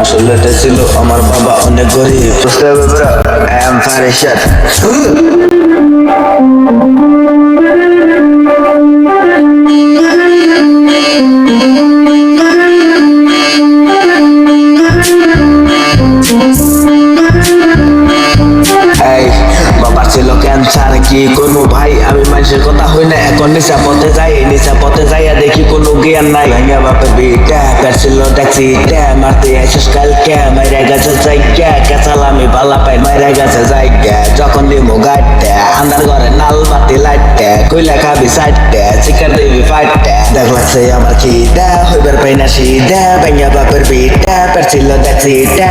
আসলে এটা ছিল আমার বাবা অনেক গরিব। আই এম ফারেশার ছিল ক্যান্সার কি করব ভাই? আমি হই না এখন নিশা পথে যাই নিশা পথে যাইয়া দেখি কোনো জ্ঞান নাই। ভাঙা বাপের বিটা পেরছিল ট্যাক্সি ট্যা মারতে আইসিস কালকে, মাইরা গেছে জায়গা কেচালামি বালা পাই, মাইরা গেছে জায়গা যখন দিমু গাইতে আন্দার ঘরে নাল বাতি লাইটে, কইলা খাবি সাইটে চিকার দিবি ফাইটে। দেখ লাগছে আমার খিদা, হইবার পাই না সিদা, ভাঙা বাপের বিটা পেরছিল ট্যাক্সি ট্যা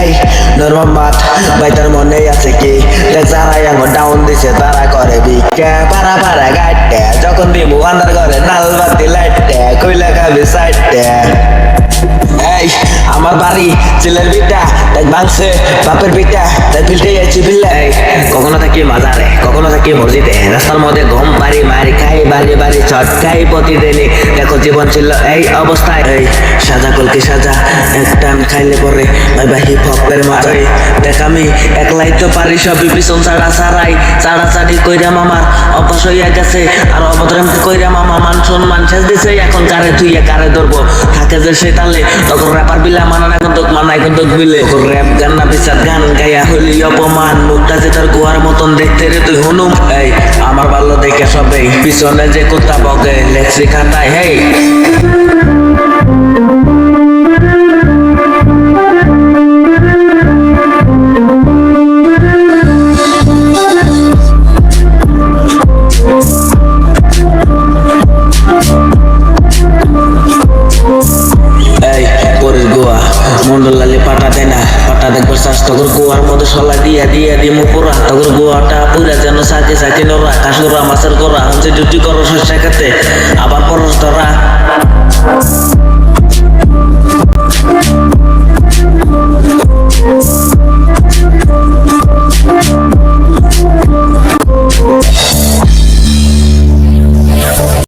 এই, নরম মাত ভাই, তার মনে আছে কি? দেখ যারা ডাউন দিছে, তারা পারা পারা গাইটে যখন দিমু আন্দার ঘরে নালবাতি লাইটে, কইলা খাবি সাইটে। এই, আমার বাড়ি ছেলের বিটা তাই ভাঙছে বাপের বিটা তাই ফিল্টে যাচ্ছি বিল্লাই কখনো থাকি মাজারে, কখনো থাকি মসজিদে, রাস্তার মধ্যে ঘুম পারি বারে বাড়ি চটকাই প্রতিদিনই দেখো জীবন ছিল এই অবস্থায়। এই সাজা কলকে সাজা, এক টান খাইলে পরে ওই ভাই হপের দেখামি দেখ আমি একলাই তো পারি সবই পিছন ছাড়া ছাড়াই। ছাড়া ছাড়ি কইরা মামার অভ্যাস হইয়া গেছে। আর অবদ্রাম কইরা মামা মান সম্মান শেষ দিছে। এখন কারে তুই কারে ধরবো? থাকে যে সে তালে, তখন র্যাপার বিলা মানা না কিন্তু মানায় কিন্তু বিলে। তখন র্যাপ গান না বিচার গান গাইয়া হলি অপমান। মুখটা যে তার গুহার মতন দেখতে রে তুই হুনুম এই, আমার ভালো দেখে সবেই পিছনে যে কোথা বগে লেখছি খাতায় হেই। আগর গোয়ার মধ্যে সলা দিয়া দিয়া দিমু পুরা আগর গোয়াটা পুরা যেন সাকে সাকে নোরা কাসুরা মাছের গোরা হচ্ছে ডিউটি করো শস্যা খেতে, আবার পরশ ধরা